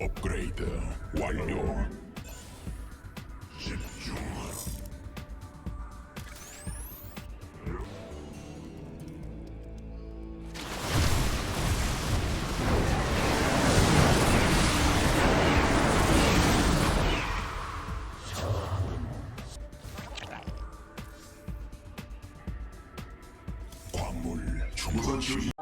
업그레이드 완료. いい?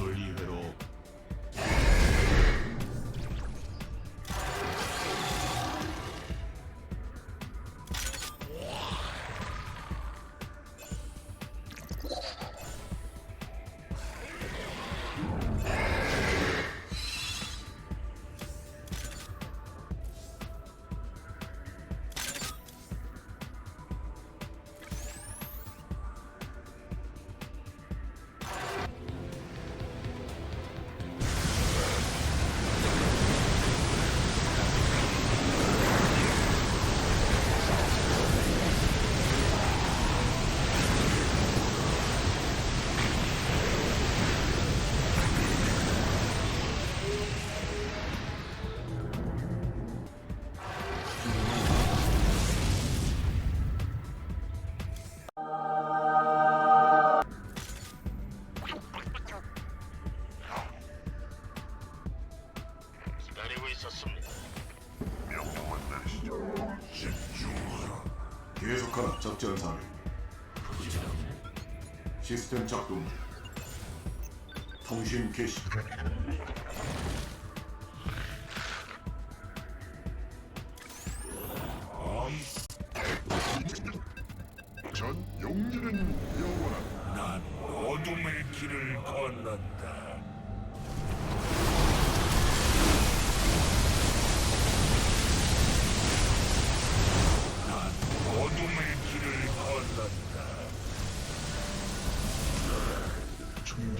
널 이해로 있었습니다. 명령만 내리시죠. 집중하라. 계속하라 작전 사례 시스템 작동 중. 통신 개시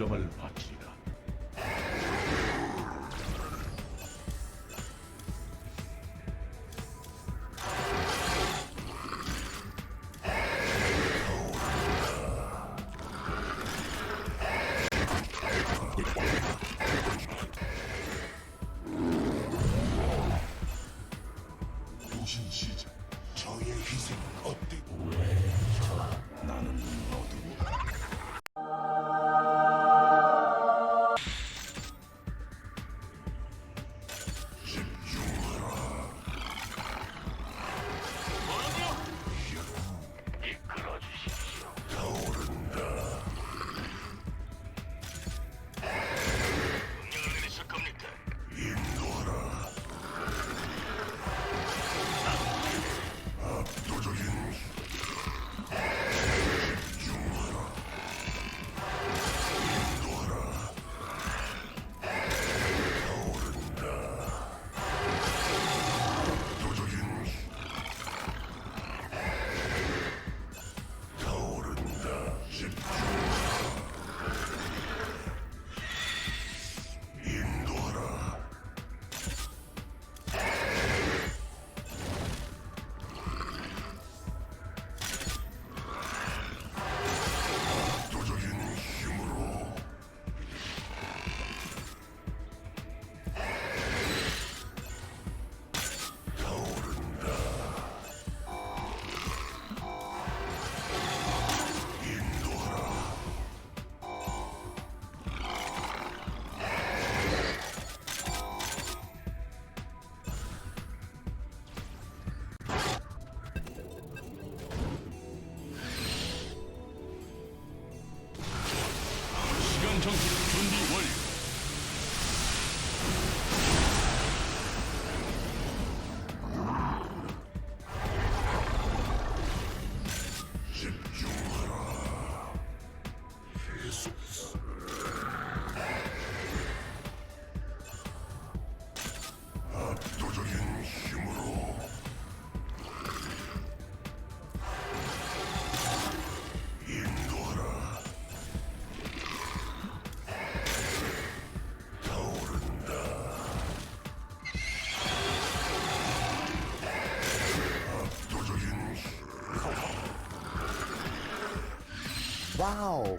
바치라. 도신 시작. 저의 희생 어때? 나는 어둠이. 충전 준비 Wow!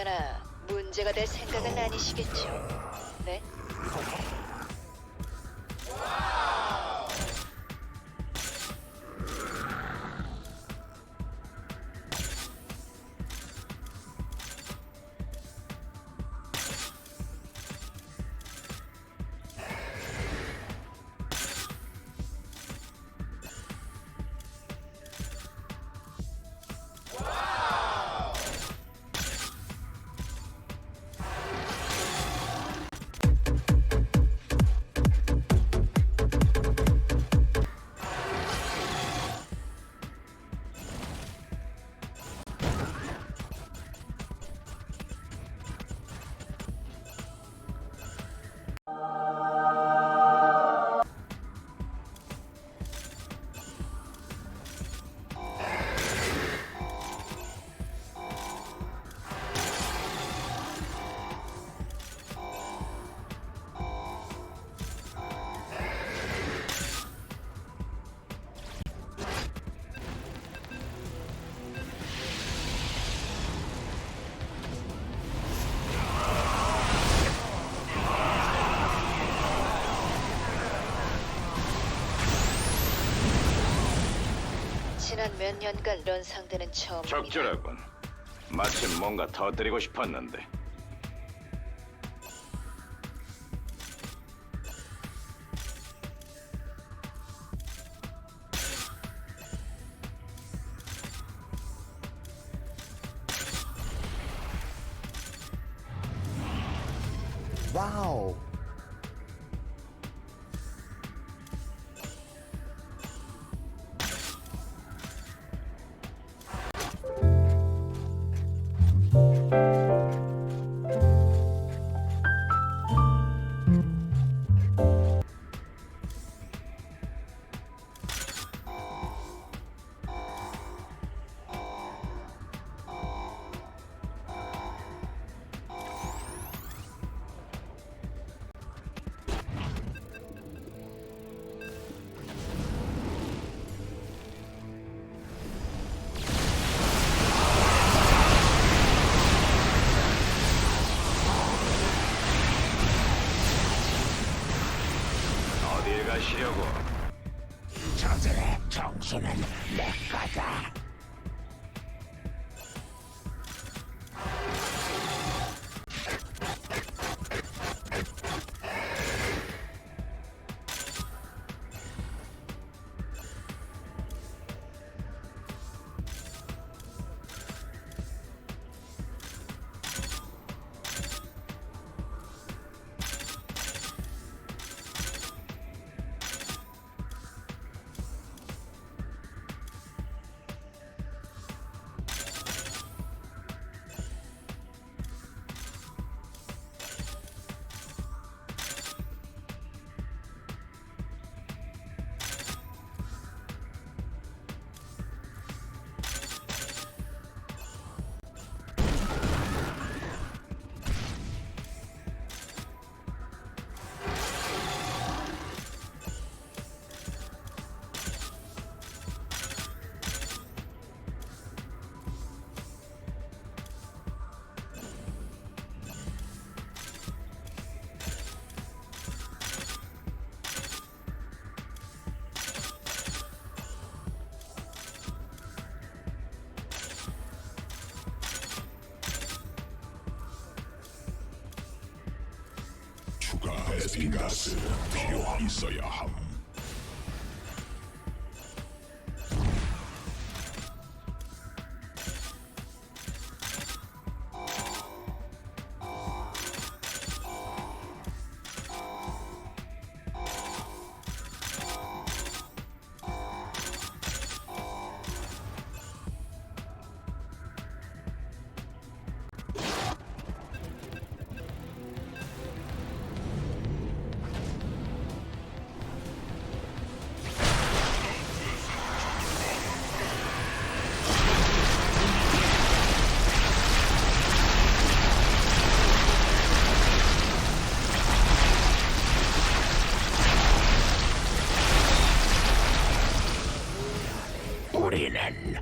행여나 문제가 될 생각은 아니시겠죠? 지난 몇 년간 이런 상대는 처음입니다. 적절하군. 마침 뭔가 터뜨리고 싶었는데. 스핀가스 필요 있어야 함. 우리는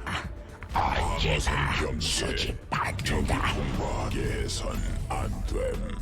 언제나 수집 받는다. 공부하게선 안 됨.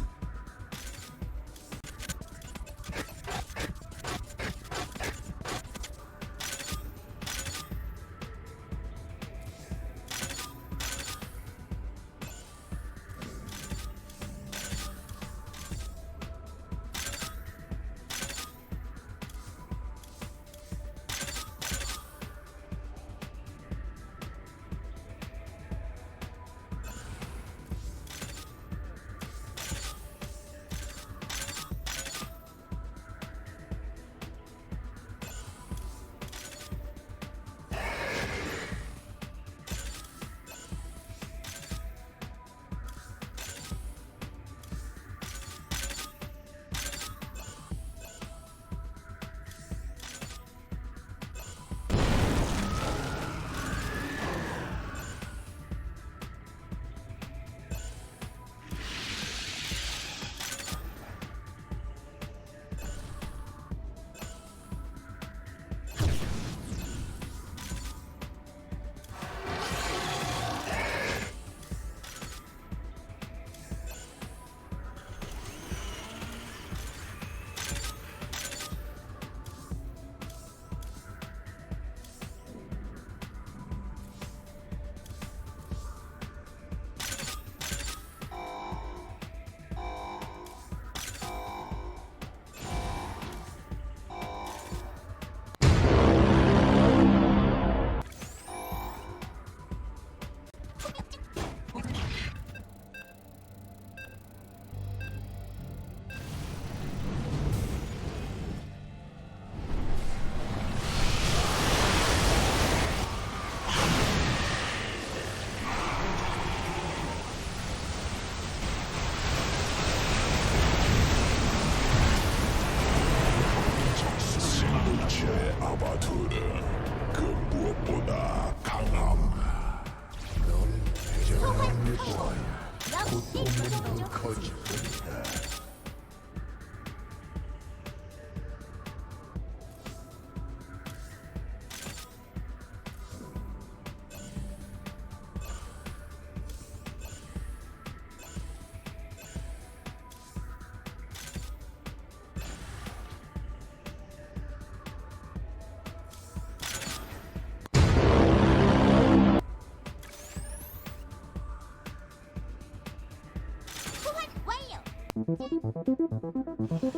완료. フフフフ。